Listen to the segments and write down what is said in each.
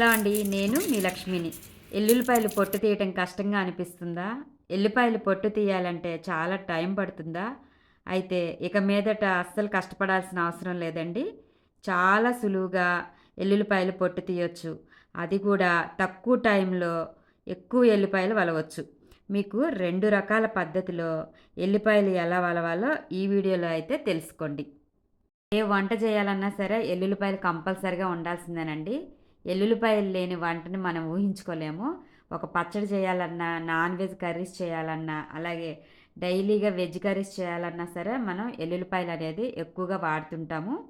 Hello అండి? నేను మీ లక్ష్మిని. ఎల్లుల్లిపాయలు పొట్టు తీయటం కష్టంగా అనిపిస్తుందా? ఎల్లిపాయలు పొట్టు తీయాలంటే చాలా టైం పడుతుందా? అయితే ఇక మీదట అస్సలు కష్టపడాల్సిన అవసరం లేదండి. చాలా సులువుగా ఎల్లుల్లిపాయలు పొట్టు తీయొచ్చు. అది కూడా తక్కువ టైంలో ఎక్కువ ఎల్లిపాయలు వలవచ్చు. మీకు రెండు రకాల పద్ధతిలో ఎల్లిపాయలు ఎలా వలవాలో ఈ వీడియోలో అయితే తెలుసుకోండి. ఏ వంట చేయాలన్నా సరే ఎల్లుల్లిపాయలు కంపల్సరిగా ఉండాల్సిందేనండి. ఎల్లుల్లిపాయలు లేని వంటని మనం ఊహించుకోలేము. ఒక పచ్చడి చేయాలన్నా నాన్ వెజ్ కర్రీస్ చేయాలన్నా అలాగే డైలీగా వెజ్ కర్రీస్ చేయాలన్నా సరే మనం ఎల్లుల్లిపాయలు అనేది ఎక్కువగా వాడుతుంటాము.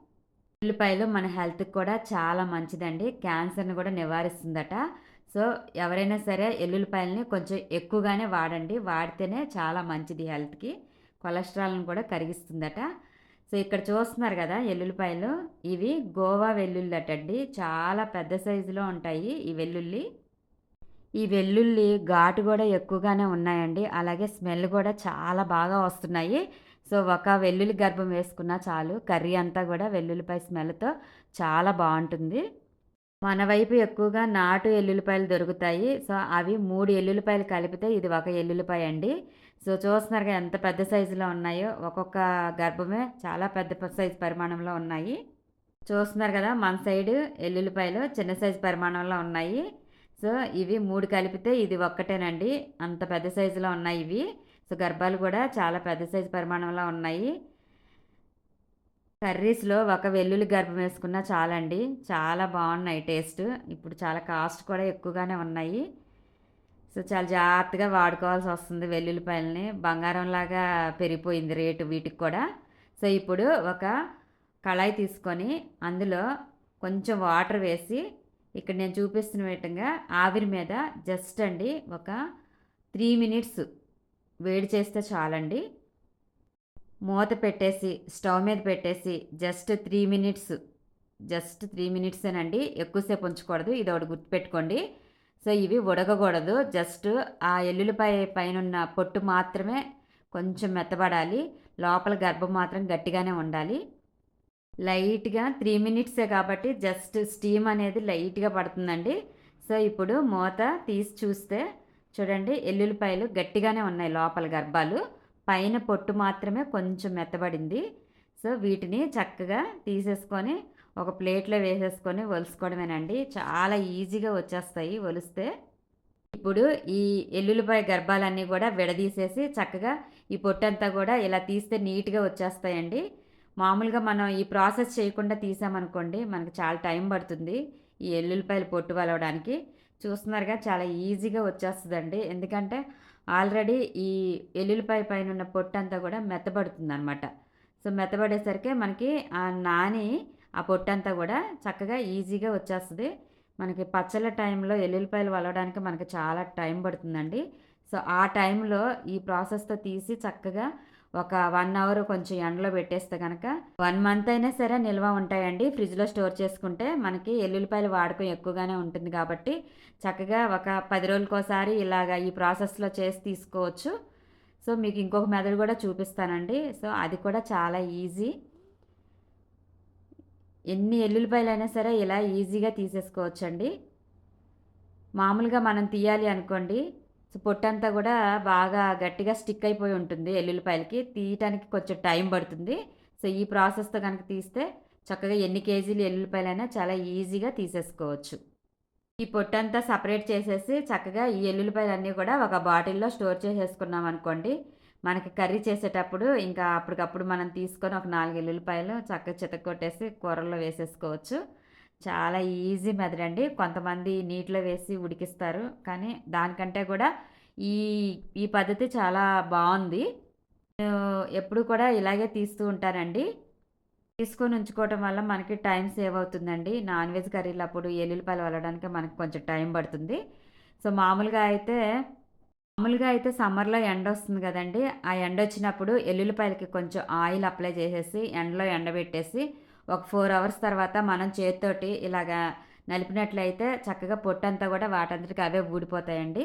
ఎల్లుల్లిపాయలు మన హెల్త్కి కూడా చాలా మంచిదండి. క్యాన్సర్ని కూడా నివారిస్తుందట. సో ఎవరైనా సరే ఎల్లుల్లిపాయలని కొంచెం ఎక్కువగానే వాడండి. వాడితేనే చాలా మంచిది హెల్త్కి. కొలెస్ట్రాల్ని కూడా కరిగిస్తుందట. సో ఇక్కడ చూస్తున్నారు కదా ఎల్లుల్లిపాయలు. ఇవి గోవా వెల్లుల్లి అటండి చాలా పెద్ద సైజులో ఉంటాయి ఈ వెల్లుల్లి. ఈ వెల్లుల్లి ఘాటు కూడా ఎక్కువగానే ఉన్నాయండి. అలాగే స్మెల్ కూడా చాలా బాగా వస్తున్నాయి. సో ఒక వెల్లుల్లి గర్భం వేసుకున్నా చాలు. కర్రీ అంతా కూడా వెల్లుల్లిపాయ స్మెల్తో చాలా బాగుంటుంది. మన వైపు ఎక్కువగా నాటు ఎల్లుల్లిపాయలు దొరుకుతాయి. సో అవి మూడు ఎల్లుల్లిపాయలు కలిపితే ఇది ఒక ఎల్లుల్లిపాయ అండి. సో చూస్తున్నారుగా ఎంత పెద్ద సైజులో ఉన్నాయో. ఒక్కొక్క గర్భమే చాలా పెద్ద సైజు పరిమాణంలో ఉన్నాయి. చూస్తున్నారు కదా మన సైడు ఎల్లుల్లిపాయలు చిన్న సైజు పరిమాణంలో ఉన్నాయి. సో ఇవి మూడు కలిపితే ఇది ఒక్కటేనండి. అంత పెద్ద సైజులో ఉన్నాయి ఇవి. సో గర్భాలు కూడా చాలా పెద్ద సైజు పరిమాణంలో ఉన్నాయి. కర్రీస్లో ఒక వెల్లుల్లి గర్భం వేసుకున్న చాలండి. చాలా బాగున్నాయి టేస్ట్. ఇప్పుడు చాలా కాస్ట్ కూడా ఎక్కువగానే ఉన్నాయి. సో చాలా జాగ్రత్తగా వాడుకోవాల్సి వస్తుంది వెల్లుల్లిపాయలని. బంగారంలాగా పెరిగిపోయింది రేటు వీటికి కూడా. సో ఇప్పుడు ఒక కళాయి తీసుకొని అందులో కొంచెం వాటర్ వేసి ఇక్కడ నేను చూపిస్తున్న విధంగా ఆవిరి మీద జస్ట్ అండి ఒక త్రీ మినిట్స్ వేడి చేస్తే చాలండి. మూత పెట్టేసి స్టవ్ మీద పెట్టేసి just three minutes just three మినిట్సేనండి ఎక్కువసేపు ఉంచకూడదు. ఇది ఒకటి గుర్తుపెట్టుకోండి. సో ఇవి ఉడకకూడదు. జస్ట్ ఆ ఎల్లుల్లిపాయ పైన పొట్టు మాత్రమే కొంచెం మెత్తబడాలి. లోపల గర్భం మాత్రం గట్టిగానే ఉండాలి. లైట్గా త్రీ మినిట్సే కాబట్టి జస్ట్ స్టీమ్ అనేది లైట్గా పడుతుందండి. సో ఇప్పుడు మూత తీసి చూస్తే చూడండి ఎల్లుల్లిపాయలు గట్టిగానే ఉన్నాయి లోపల గర్భాలు. పైన పొట్టు మాత్రమే కొంచెం మెత్తబడింది. సో వీటిని చక్కగా తీసేసుకొని ఒక ప్లేట్లో వేసేసుకొని ఒలుసుకోవడమేనండి. చాలా ఈజీగా వచ్చేస్తాయి ఒలిస్తే. ఇప్పుడు ఈ ఎల్లుల్లిపాయ గర్భాలన్నీ కూడా విడదీసేసి చక్కగా ఈ పొట్టంతా కూడా ఇలా తీస్తే నీట్గా వచ్చేస్తాయండి. మామూలుగా మనం ఈ ప్రాసెస్ చేయకుండా తీసామనుకోండి మనకు చాలా టైం పడుతుంది ఈ ఎల్లుల్లిపాయలు పొట్టు వలవడానికి. చూస్తున్నారుగా చాలా ఈజీగా వచ్చేస్తుందండి. ఎందుకంటే ఆల్రెడీ ఈ ఎల్లుల్లిపాయ పైన ఉన్న పొట్టు అంతా కూడా మెత్తబడుతుంది అనమాట సో మెత్తబడేసరికి మనకి ఆ నాని ఆ పొట్టంతా కూడా చక్కగా ఈజీగా వచ్చేస్తుంది. మనకి పచ్చళ్ళ టైంలో ఎల్లుల్లిపాయలు వలవడానికి మనకి చాలా టైం పడుతుందండి. సో ఆ టైంలో ఈ ప్రాసెస్తో తీసి చక్కగా ఒక వన్ అవర్ కొంచెం ఎండలో పెట్టేస్తే కనుక వన్ మంత్ అయినా సరే నిల్వ ఉంటాయండి. ఫ్రిడ్జ్లో స్టోర్ చేసుకుంటే మనకి ఎల్లుల్లిపాయలు వాడకం ఎక్కువగానే ఉంటుంది కాబట్టి చక్కగా ఒక పది రోజులకోసారి ఇలాగ ఈ ప్రాసెస్లో చేసి తీసుకోవచ్చు. సో మీకు ఇంకొక మెథడ్ కూడా చూపిస్తానండి. సో అది కూడా చాలా ఈజీ. ఎన్ని ఎల్లుల్లిపాయలు అయినా సరే ఇలా ఈజీగా తీసేసుకోవచ్చండి. మామూలుగా మనం తీయాలి అనుకోండి సో పొట్టంతా కూడా బాగా గట్టిగా స్టిక్ అయిపోయి ఉంటుంది ఎల్లుల్లిపాయలకి. తీయటానికి కొంచెం టైం పడుతుంది. సో ఈ ప్రాసెస్తో కనుక తీస్తే చక్కగా ఎన్ని కేజీలు ఎల్లుల్లిపాయలైనా చాలా ఈజీగా తీసేసుకోవచ్చు. ఈ పొట్టంతా సపరేట్ చేసేసి చక్కగా ఈ ఎల్లుల్లిపాయలన్నీ కూడా ఒక బాటిల్లో స్టోర్ చేసేసుకున్నాం అనుకోండి. మనకి కర్రీ చేసేటప్పుడు ఇంకా అప్పటికప్పుడు మనం తీసుకొని ఒక నాలుగు ఎల్లుల్లిపాయలు చక్కగా చితకొట్టేసి కూరల్లో వేసేసుకోవచ్చు. చాలా ఈజీ మెథడ్ అండి. కొంతమంది నీటిలో వేసి ఉడికిస్తారు. కానీ దానికంటే కూడా ఈ ఈ పద్ధతి చాలా బాగుంది. ఎప్పుడు కూడా ఇలాగే తీస్తూ ఉంటానండి. తీసుకొని ఉంచుకోవటం వల్ల మనకి టైం సేవ్ అవుతుందండి. నాన్ వెజ్ కర్రీలు అప్పుడు ఎల్లుల్లిపాయలు వలడానికి మనకి కొంచెం టైం పడుతుంది. సో మామూలుగా అయితే మామూలుగా అయితే సమ్మర్లో ఎండ వస్తుంది కదండి. ఆ ఎండ వచ్చినప్పుడు ఎల్లుల్లిపాయలకి కొంచెం ఆయిల్ అప్లై చేసేసి ఎండలో ఎండబెట్టేసి ఒక ఫోర్ అవర్స్ తర్వాత మనం చేతితోటి ఇలాగా నలిపినట్లయితే చక్కగా పొట్టంతా కూడా వాటంతటికి అవే ఊడిపోతాయండి.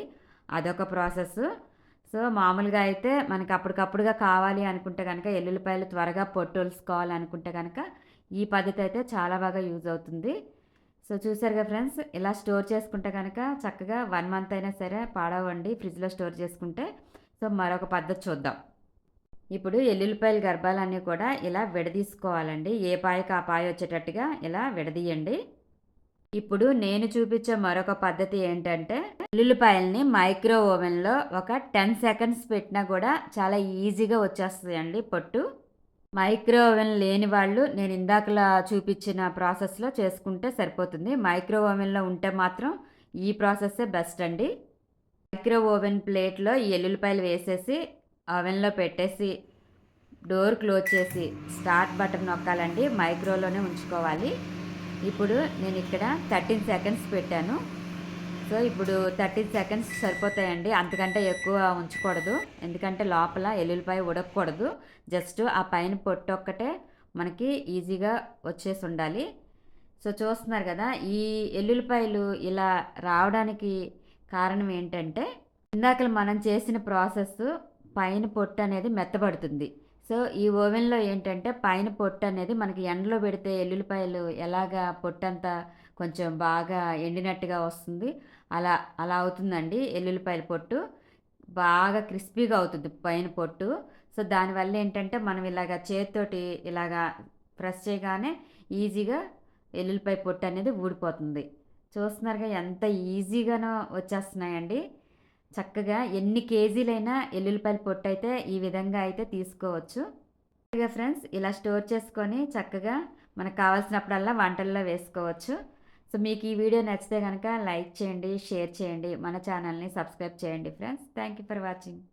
అదొక ప్రాసెస్. సో మామూలుగా అయితే మనకి అప్పటికప్పుడుగా కావాలి అనుకుంటే కనుక ఎల్లుల్లిపాయలు త్వరగా పొట్టు అనుకుంటే కనుక ఈ పద్ధతి అయితే చాలా బాగా యూజ్ అవుతుంది. సో చూసారుగా ఫ్రెండ్స్ ఇలా స్టోర్ చేసుకుంటే కనుక చక్కగా వన్ మంత్ అయినా సరే పాడవండి ఫ్రిడ్జ్లో స్టోర్ చేసుకుంటే. సో మరొక పద్ధతి చూద్దాం. ఇప్పుడు ఎల్లుల్లిపాయల గర్భాలన్నీ కూడా ఇలా విడదీసుకోవాలండి. ఏ పాయకు ఆ పాయ వచ్చేటట్టుగా ఇలా విడదీయండి. ఇప్పుడు నేను చూపించే మరొక పద్ధతి ఏంటంటే ఎల్లుల్లిపాయల్ని మైక్రో ఓవెన్లో ఒక టెన్ సెకండ్స్ పెట్టినా కూడా చాలా ఈజీగా వచ్చేస్తుందండి పొట్టు. మైక్రో ఓవెన్ లేని వాళ్ళు నేను ఇందాకలా చూపించిన ప్రాసెస్లో చేసుకుంటే సరిపోతుంది. మైక్రో ఓవెన్లో ఉంటే మాత్రం ఈ ప్రాసెస్సే బెస్ట్ అండి మైక్రో ఓవెన్ ప్లేట్లో ఈ ఎల్లుల్లిపాయలు వేసేసి అవెన్లో పెట్టేసి డోర్ క్లోజ్ చేసి స్టార్ట్ బటన్ నొక్కాలండి. మైక్రోలోనే ఉంచుకోవాలి. ఇప్పుడు నేను ఇక్కడ థర్టీన్ సెకండ్స్ పెట్టాను. సో ఇప్పుడు థర్టీన్ సెకండ్స్ సరిపోతాయండి. అంతకంటే ఎక్కువ ఉంచకూడదు. ఎందుకంటే లోపల ఎల్లుల్లిపాయ ఉడకకూడదు. జస్ట్ ఆ పైన పొట్టు ఒక్కటే మనకి ఈజీగా వచ్చేసి ఉండాలి. సో చూస్తున్నారు కదా ఈ ఎల్లుల్లిపాయలు ఇలా రావడానికి కారణం ఏంటంటే ఇందాక మనం చేసిన ప్రాసెస్ పైన పొట్టు అనేది మెత్తబడుతుంది. సో ఈ ఓవెన్లో ఏంటంటే పైన పొట్టు అనేది మనకి ఎండలో పెడితే ఎల్లుల్లిపాయలు ఎలాగా పొట్టు అంతా కొంచెం బాగా ఎండినట్టుగా వస్తుంది. అలా అలా అవుతుందండి ఎల్లుల్లిపాయల పొట్టు. బాగా క్రిస్పీగా అవుతుంది పైన పొట్టు. సో దానివల్ల ఏంటంటే మనం ఇలాగ చేతితోటి ఇలాగా ప్రెస్ చేయగానే ఈజీగా ఎల్లుల్లిపాయ పొట్టు అనేది ఊడిపోతుంది. చూస్తున్నారుగా ఎంత ఈజీగానో వచ్చేస్తున్నాయండి. చక్కగా ఎన్ని కేజీలైనా ఎల్లుల్లిపాయల పొట్టు అయితే ఈ విధంగా అయితే తీసుకోవచ్చు. ఫ్రెండ్స్ ఇలా స్టోర్ చేసుకొని చక్కగా మనకు కావాల్సినప్పుడల్లా వంటల్లో వేసుకోవచ్చు. సో మీకు ఈ వీడియో నచ్చితే కనుక లైక్ చేయండి షేర్ చేయండి మన ఛానల్ని సబ్స్క్రైబ్ చేయండి friends. Thank you for watching.